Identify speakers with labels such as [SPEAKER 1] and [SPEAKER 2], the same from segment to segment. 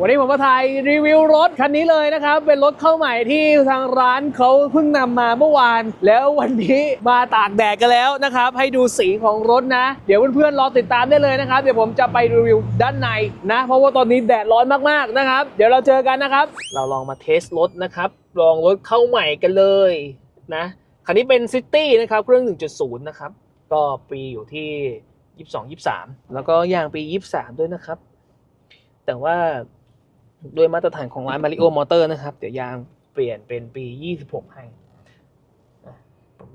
[SPEAKER 1] วันนี้ผมมาถ่ายรีวิวรถคันนี้เลยนะครับ เป็นรถเข้าใหม่ที่ทางร้านเขาเพิ่งนำมาเมื่อวาน แล้ววันนี้มาตากแดดกันแล้วนะครับ ให้ดูสีของรถนะ เดี๋ยวเพื่อนๆรอติดตามได้เลยนะครับ เดี๋ยวผมจะไปรีวิวด้านในนะ เพราะว่าตอนนี้แดดร้อนมากๆนะครับ เดี๋ยวเราเจอกันนะครับ เราลองมาเทสรถนะครับ ลองรถเข้าใหม่กันเลยนะคันนี้เป็นซิตี้นะครับเครื่อง 1.0 นะครับ ก็ปีอยู่ที่ 22 23 แล้วก็ยางปี 23 ด้วยนะครับ แต่ว่า ด้วยมาตรฐานของร้าน Mario Motor นะครับ เดี๋ยวยางเปลี่ยนเป็นปี 26 ให้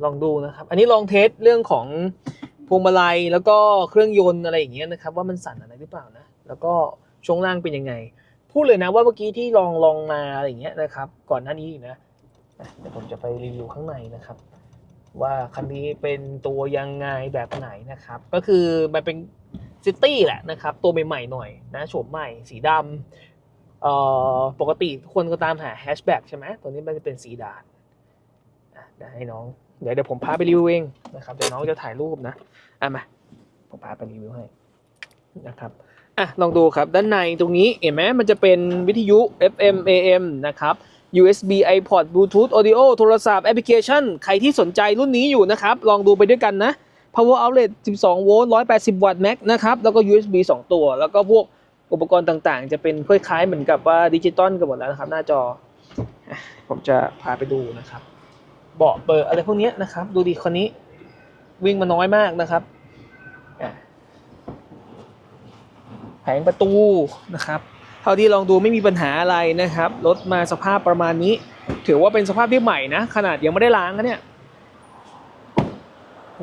[SPEAKER 1] ลองดูนะครับ อันนี้ลองเทสเรื่องของพวงมาลัยแล้วก็เครื่องยนต์อะไรอย่างเงี้ยนะครับ ว่ามันสั่นอะไรหรือเปล่านะ แล้วก็ช่วงล่างเป็นยังไง พูดเลยนะว่าเมื่อกี้ที่ลองลองมาอะไรอย่างเงี้ยนะครับ ก่อนหน้านี้อีกนะเดี๋ยวผมจะไปรีวิวข้างในนะครับ ว่าคันนี้เป็นตัวยังไงแบบไหนนะครับ ก็คือมันเป็นซิตี้แหละนะครับ ตัวใหม่ๆหน่อยนะโฉมใหม่สีดำ ปกติทุกคนก็ตามหาแฮชแบ็กใช่ไหมตัวนี้มันจะเป็นสีดานเดี๋ยวให้น้อง เดี๋ยวเดี๋ยวผมพาไปรีวิวเองนะครับ เดี๋ยวน้องจะถ่ายรูปนะ อะมา ผมพาไปรีวิวให้นะครับอะลองดูครับด้านในตรงนี้เห็นไหมมันจะเป็นวิทยุ FM AM นะครับ USB iPod Bluetooth Audio โทรศัพท์แอปพลิเคชัน ใครที่สนใจรุ่นนี้อยู่นะครับ ลองดูไปด้วยกันนะ Power Outlet 12 โวลต์ 180 วัตต์แม็กนะครับ แล้วก็ USB 2 ตัว แล้วก็พวก อุปกรณ์ต่างๆ จะเป็นคล้ายๆเหมือนกับว่าดิจิตอลกันหมดแล้วนะครับ หน้าจอ ผมจะพาไปดูนะครับ เบาะเปิดอะไรพวกเนี้ยนะครับ ดูดีคนนี้วิ่งมาน้อยมากนะครับแผงประตูนะครับเท่าที่ลองดูไม่มีปัญหาอะไรนะครับรถมาสภาพประมาณนี้ ถือว่าเป็นสภาพที่ใหม่นะ ขนาดยังไม่ได้ล้างนะเนี่ย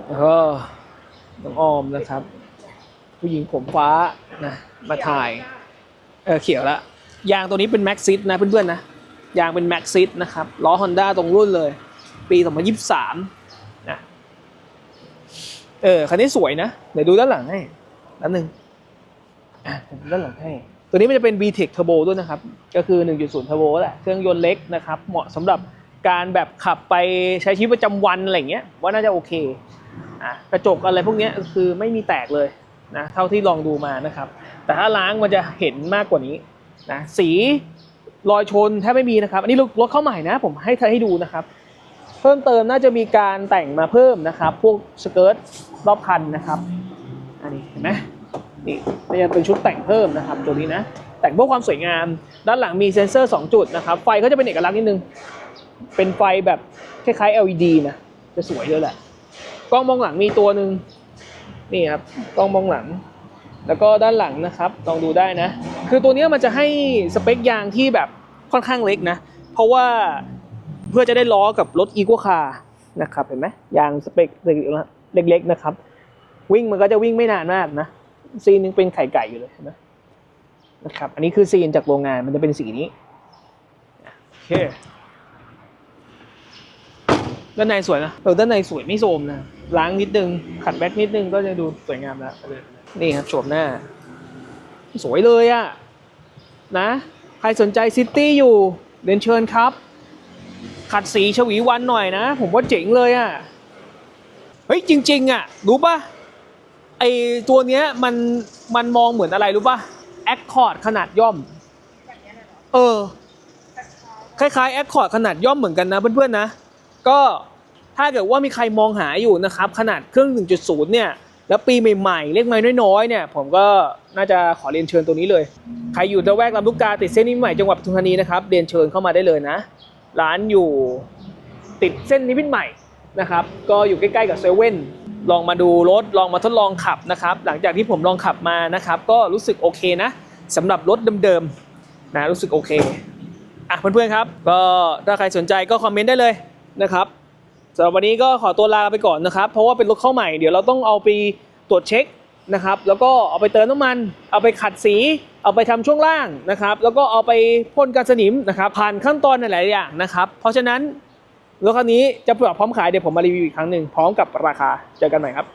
[SPEAKER 1] แล้วก็น้องออมนะครับ ผู้หญิงผมฟ้านะมาถ่ายเออเขียวละยางตัวนี้เป็นแม็กซิสนะเพื่อนๆนะยางเป็นแม็กซิสนะครับล้อ Honda ตรงรุ่นเลย ปี2023นะเออคันนี้สวยนะเดี๋ยวดูด้านหลังให้ด้านหนึ่งด้านหลังให้ ตัวนี้มันจะเป็น VTEC Turbo ด้วยนะครับ ก็คือ 1.0 Turbo แหละเครื่องยนต์เล็กนะครับ เหมาะสำหรับการแบบขับไปใช้ชีวิตประจำวันอะไรเงี้ยว่าน่าจะโอเคอะกระจกอะไรพวกนี้คือไม่มีแตกเลย นะเท่าที่ลองดูมานะครับ แต่ถ้าล้างมันจะเห็นมากกว่านี้นะสีรอยชนแทบไม่มีนะครับ อันนี้รถเข้าใหม่นะ ผมให้เธอให้ดูนะครับ เพิ่มเติมน่าจะมีการแต่งมาเพิ่มนะครับ พวกสเกิร์ตรอบคันนะครับ อันนี้เห็นไหมนี่นจะเป็นชุดแต่งเพิ่มนะครับตัวนี้นะ แต่งเพื่อความสวยงาม ด้านหลังมีเซ็นเซอร์ 2 จุดนะครับ ไฟก็จะเป็นเอกลักษณ์นิดนึง เป็นไฟแบบคล้ายๆ LED นะ จะสวยเลยแหละ กล้องมองหลังมีตัวหนึ่ง นี่ครับกล้องมองหลัง แล้วก็ด้านหลังนะครับลองดูได้นะ คือตัวนี้มันจะให้สเปคยางที่แบบค่อนข้างเล็กนะ เพราะว่าเพื่อจะได้ล้อกับรถอีโ c คาร์นะครับเห็นไหมยางสเปคเล็กๆนะครับ วิ่งมันก็จะวิ่งไม่นานมากนะซีนยังเป็นไข่ไก่อยู่เลยนไหมนะครับ อันนี้คือซีนจากโรงงานมันจะเป็นสีนี้โอเคด้านในสวยนะเออด้านในสวยไม่โทรมนะ ล้างนิดนึง ขัดแบ็กนิดนึงก็จะดูสวยงามแล้วนี่ครับโฉมหน้า สวยเลยอะนะ ใครสนใจซิตี้อยู่เรียนเชิญครับ ขัดสีฉวีวันหน่อยนะ ผมว่าเจ๋งเลยอะเฮ้ยจริง ๆอะรู้ปะไอตัวเนี้ยมันมันมองเหมือนอะไรรู้ป่ะแอคคอร์ดขนาดย่อม เออ คล้ายๆแอคคอร์ดขนาดย่อมเหมือนกันนะเพื่อนๆนะ ก็ ถ้าเกิดว่ามีใครมองหาอยู่นะครับขนาดเครื่อง 1.0 เนี่ยแล้วปีใหม่ๆ เล็กน้อยๆเนี่ยผมก็น่าจะขอเรียนเชิญตัวนี้เลย ใครอยู่ระแวกลำลูกกาติดเส้นนี้ใหม่จังหวัดปทุมธานีนะครับเรียนเชิญเข้ามาได้เลยนะ ร้านอยู่ติดเส้นนิมิตใหม่นะครับก็อยู่ใกล้ๆกับเซเว่นลองมาดูรถลองมาทดลองขับนะครับหลังจากที่ผมลองขับมานะครับก็รู้สึกโอเคนะสำหรับรถเดิมๆนะรู้สึกโอเคอะเพื่อนๆครับก็ถ้าใครสนใจก็คอมเมนต์ได้เลยนะครับ สำหรับวันนี้ก็ขอตัวลาไปก่อนนะครับ เพราะว่าเป็นรถเข้าใหม่ เดี๋ยวเราต้องเอาไปตรวจเช็คนะครับ แล้วก็เอาไปเติมน้ำมัน เอาไปขัดสี เอาไปทำช่วงล่างนะครับ แล้วก็เอาไปพ่นกันสนิมนะครับ ผ่านขั้นตอนหลายๆอย่างนะครับ เพราะฉะนั้นรถคันนี้จะเปิดพร้อมขายเดี๋ยวผมมารีวิวอีกครั้งหนึ่งพร้อมกับราคา เจอกันใหม่ครับ